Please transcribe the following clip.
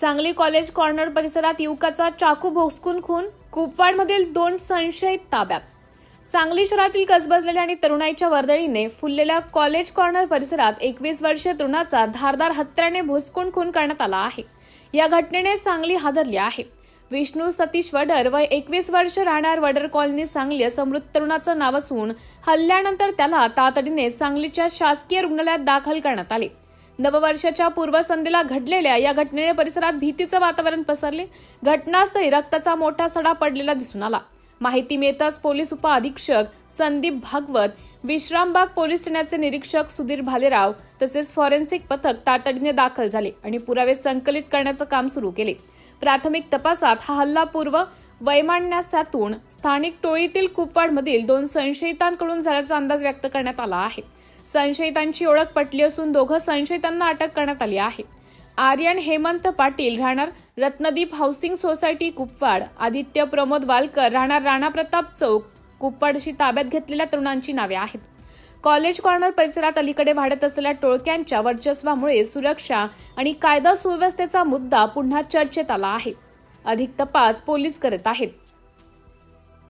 Sangli college corner परिसरात युवकाचा चाकू भोसकून खून. कुपवाडमधील दोन संशयित ताब्यात. सांगली शहरातील गजबजलेल्या आणि तरुणाईच्या वर्दळीने फुललेल्या कॉलेज कॉर्नर परिसरात एकवीस वर्षीय तरुणाचा धारदार हत्याराने भोसकून खून करण्यात आला आहे. या घटनेने सांगली हादरली आहे. विष्णू सतीश वडर व एकवीस वर्ष राहणार वडर कॉलनी सांगली असं मृत तरुणाचं नाव असून हल्ल्यानंतर त्याला तातडीने सांगलीच्या शासकीय रुग्णालयात दाखल करण्यात आले. नववर्षाच्या पूर्वसंध्येला घडलेल्या या घटनेने परिसरात भीतीचं वातावरण पसरले. घटनास्थळी रक्ताचा मोठा सडा पडलेला दिसून आला. माहिती मिळताच पोलीस उपअधीक्षक संदीप भागवत विश्रामबाग पोलीस ठाण्याचे निरीक्षक सुधीर भालेराव तसेच फॉरेन्सिक पथक तातडीने दाखल झाले आणि पुरावे संकलित करण्याचं काम सुरू केले. प्राथमिक तपासात हा हल्लापूर्व वैमान्यासातून स्थानिक टोळीतील कुपवाडमधील दोन संशयितांकडून झाल्याचा अंदाज व्यक्त करण्यात आला आहे. संशयितांची ओळख पटली असून दोघं संशयितांना अटक करण्यात आली आहे. आर्यन हेमंत पाटील राहणार रत्नदीप हाऊसिंग सोसायटी कुपवाड. आदित्य प्रमोद वालकर राहणार राणा प्रताप चौक. कुपवाडशी ताब्यात घेतलेल्या तरुणांची नावे आहेत. कॉलेज कॉर्नर परिसरात अलीकडे वाढत असलेल्या टोळक्यांच्या वर्चस्वामुळे सुरक्षा आणि कायदा सुव्यवस्थेचा मुद्दा पुन्हा चर्चेत आला आहे. अधिक तपास पोलीस करत आहेत.